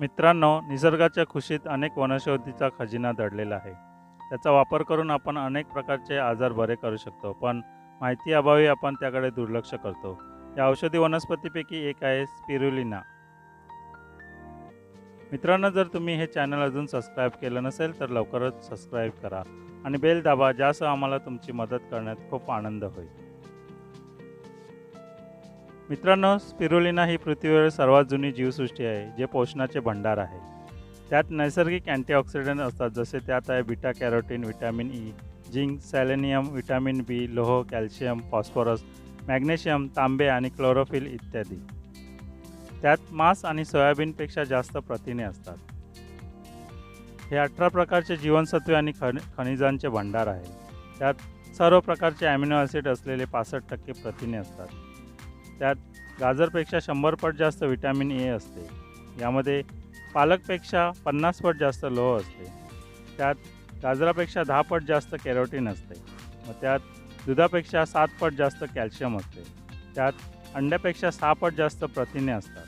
मित्रांनो निसर्गाच्या खुशीत अनेक वनौषधीचा खजिना दडलेला आहे. त्याचा वापर करून आपण अनेक प्रकारचे आजार बरे करू शकतो पण माहिती अभावी आपण त्याकडे दुर्लक्ष करतो. या औषधी वनस्पतीपैकी एक आहे स्पिरुलिना. मित्रांनो जर तुम्ही हे चॅनल अजून सबस्क्राईब केलं नसेल तर लवकरच सबस्क्राईब करा आणि बेल दाबा ज्यासह आम्हाला तुमची मदत करण्यात खूप आनंद होईल. मित्रांनो स्पिरुलिना ही पृथ्वीवर सर्वात जुनी जीवसृष्टी आहे जे पोषणाचे भंडार आहे. त्यात नैसर्गिक अँटीऑक्सिडंट असतात जसे त्यात आहे beta carotene vitamin E zinc selenium vitamin B लोह कॅल्शियम फॉस्फरस मॅग्नेशियम तांबे आणि क्लोरोफिल इत्यादी. त्यात मांस आणि सोयाबीनपेक्षा जास्त प्रथिने असतात. हे अठरा प्रकारचे जीवनसत्वे आणि खनि खनिजांचे भंडार आहे. त्यात सर्व प्रकारचे ॲमिनो ॲसिड असलेले पासष्ट टक्के प्रथिने असतात. त्यात गाजरपेक्षा शंभर पट जास्त व्हिटॅमिन ए असते. यामध्ये पालकपेक्षा पन्नास पट जास्त लोह असते. त्यात गाजरापेक्षा दहा पट जास्त कॅरोटीन असते. व त्यात दुधापेक्षा सात पट जास्त कॅल्शियम असते. त्यात अंड्यापेक्षा सहा पट जास्त प्रथिने असतात.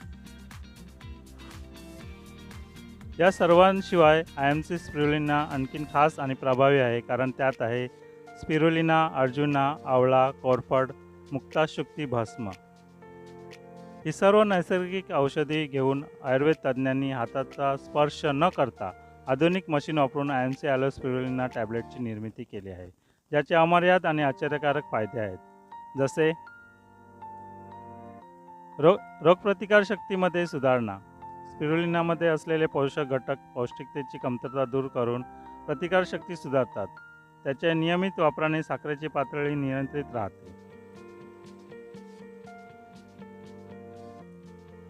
या सर्वांशिवाय आय एम सी स्पिरुलिना आणखीन खास आणि प्रभावी आहे कारण त्यात आहे स्पिरुलिना अर्जुना आवळा कोरफड मुक्ताशुक्ती भस्म. ही सर्व नैसर्गिक औषधी घेऊन आयुर्वेद तज्ज्ञांनी हाताचा स्पर्श न करता आधुनिक मशीन वापरून आय एम सी ॲलोस्पिरुलिना टॅबलेटची निर्मिती केली आहे ज्याचे अमर्याद आणि आश्चर्यकारक फायदे आहेत. जसे रोग रोगप्रतिकारशक्तीमध्ये सुधारणा स्पिरुलिनामध्ये असलेले पोषक घटक पौष्टिकतेची कमतरता दूर करून प्रतिकारशक्ती सुधारतात त्याच्या नियमित वापराने साखरेची पातळी नियंत्रित राहते.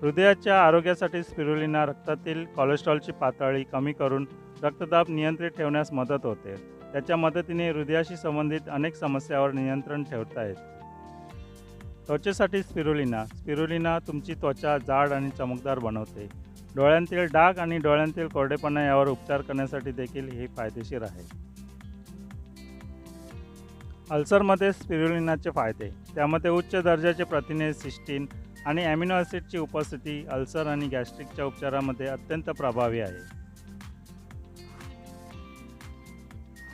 हृदयाच्या आरोग्यासाठी स्पिरुलिना रक्तातील कोलेस्ट्रॉलची पातळी कमी करून रक्तदाब नियंत्रित ठेवण्यास मदत होते. त्याच्या मदतीने हृदयाशी संबंधित अनेक समस्यावर नियंत्रण ठेवता येते. त्वचेसाठी स्पिरुलिना. स्पिरुलिना तुमची त्वचा जाड आणि चमकदार बनवते. डोळ्यांतील डाग आणि डोळ्यांतील कोरडेपणा यावर उपचार करण्यासाठी देखील हे फायदेशीर आहे. अल्सरमध्ये स्पिरुलिनाचे फायदे. त्यामध्ये उच्च दर्जाचे प्रथिने सिस्टीन आणि ॲमिनो ॲसिडची उपस्थिती अल्सर आणि गॅस्ट्रिकच्या उपचारामध्ये अत्यंत प्रभावी आहे.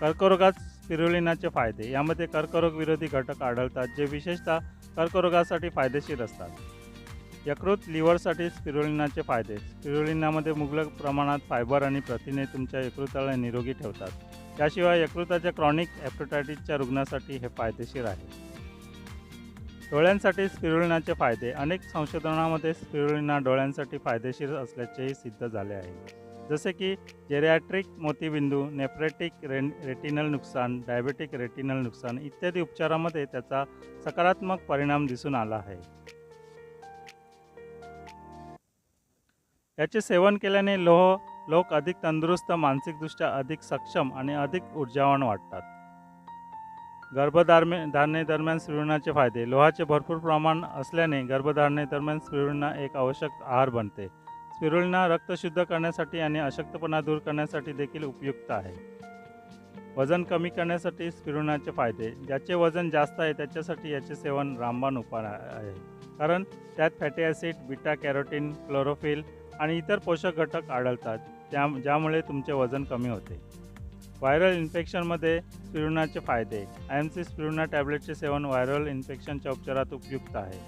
कर्करोगात स्पिरुलिनाचे फायदे. यामध्ये कर्करोग विरोधी घटक आढळतात जे विशेषतः कर्करोगासाठी फायदेशीर असतात. यकृत लिव्हरसाठी स्पिरुलिनाचे फायदे. स्पिरुलिनामध्ये मुबलक प्रमाणात फायबर आणि प्रथिने तुमच्या यकृताला निरोगी ठेवतात. त्याशिवाय यकृताच्या क्रॉनिक ॲप्रोटायटिसच्या रुग्णासाठी हे फायदेशीर आहे. डोळ्यांसाठी स्पिरुलिनाचे फायदे. अनेक संशोधनामध्ये स्पिरुलिना डोळ्यांसाठी फायदेशीर असल्याचेही सिद्ध झाले आहे. जसे की जेरियाट्रिक मोतीबिंदू नेफ्रेटिक रे रेटिनल नुकसान डायबेटिक रेटिनल नुकसान इत्यादी उपचारामध्ये त्याचा सकारात्मक परिणाम दिसून आला आहे. याचे सेवन केल्याने लोह लोक अधिक तंदुरुस्त मानसिकदृष्ट्या अधिक सक्षम आणि अधिक ऊर्जावान वाटतात. गर्भधारणे धारणेदरम्यान स्पिरुलिनाचे फायदे. लोहाचे भरपूर प्रमाण असल्याने गर्भधारणेदरम्यान स्पिरुलिना एक आवश्यक आहार बनते. स्पिरुलिना रक्त शुद्ध करण्यासाठी आणि अशक्तपणा दूर करण्यासाठी देखील उपयुक्त आहे. वजन कमी करण्यासाठी स्पिरुलिनाचे फायदे. ज्याचे वजन जास्त आहे त्याच्यासाठी याचे सेवन रामबाण उपाय आहे. कारण त्यात fatty acid beta carotene chlorophyll आणि इतर पोषक घटक आढळतात. त्या ज्यामुळे तुमचे वजन कमी होते. व्हायरल इन्फेक्शनमध्ये स्पिरुनाचे फायदे. आय एम सी स्पिरुलिना टॅब्लेटचे सेवन व्हायरल इन्फेक्शनच्या उपचारात उपयुक्त आहे.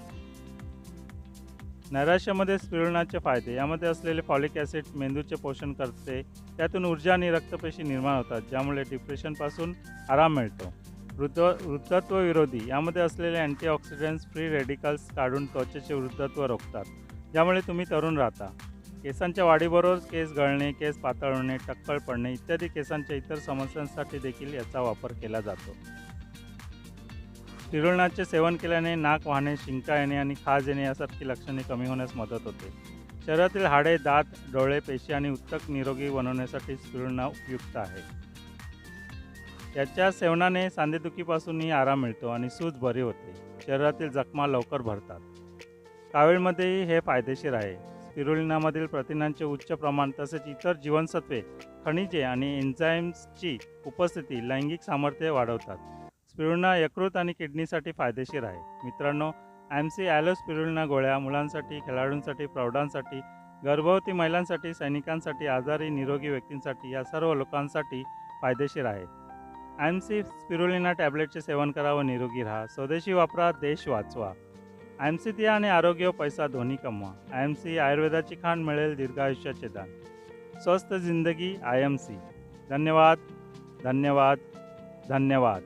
नैराश्यामध्ये स्पिरुनाचे फायदे. यामध्ये असलेले फॉलिक ॲसिड मेंदूचे पोषण करते. त्यातून ऊर्जा आणि रक्तपेशी निर्माण होतात ज्यामुळे डिप्रेशनपासून आराम मिळतो. वृद्ध वृद्धत्व विरोधी यामध्ये असलेले अँटीऑक्सिडंट्स फ्री रेडिकल्स काढून त्वचेचे वृद्धत्व रोखतात ज्यामुळे तुम्ही तरुण राहता. केसांच्या वाढीबरोबर केस गळणे केस पातळ होणे टक्कल पडणे इत्यादी केसांच्या इतर समस्यांसाठी देखील याचा वापर केला जातो. स्पिरुलिनाचे सेवन केल्याने नाक वाहणे शिंका येणे आणि खाज येणे यासारखी लक्षणे कमी होण्यास मदत होते. शरीरातील हाडे दात डोळे पेशी आणि उत्तक निरोगी बनवण्यासाठी स्पिरुलिना उपयुक्त आहे. याच्या सेवनाने सांधेदुखीपासूनही आराम मिळतो आणि सूज बरी होते. शरीरातील जखमा लवकर भरतात. कावीळमध्येही हे फायदेशीर आहे. स्पिरुलिनामधील प्रथिनांचे उच्च प्रमाण तसेच इतर जीवनसत्वे खनिजे आणि एन्झाईम्सची उपस्थिती लैंगिक सामर्थ्य वाढवतात. स्पिरुलिना यकृत आणि किडनीसाठी फायदेशीर आहे. मित्रांनो एम सी ॲलोस्पिरुलिना गोळ्या मुलांसाठी खेळाडूंसाठी प्रौढांसाठी गर्भवती महिलांसाठी सैनिकांसाठी आजारी निरोगी व्यक्तींसाठी या सर्व लोकांसाठी फायदेशीर आहे. एम सी स्पिरुलिना टॅबलेटचे सेवन करा व निरोगी राहा. स्वदेशी वापरा देश वाचवा. आय एम सी आणि आरोग्य पैसा दोन्ही कमवा. आय एम सी आयुर्वेदाची खाण मिळेल दीर्घायुष्याचे दान. स्वस्त जिंदगी आय एम सी. धन्यवाद. धन्यवाद. धन्यवाद.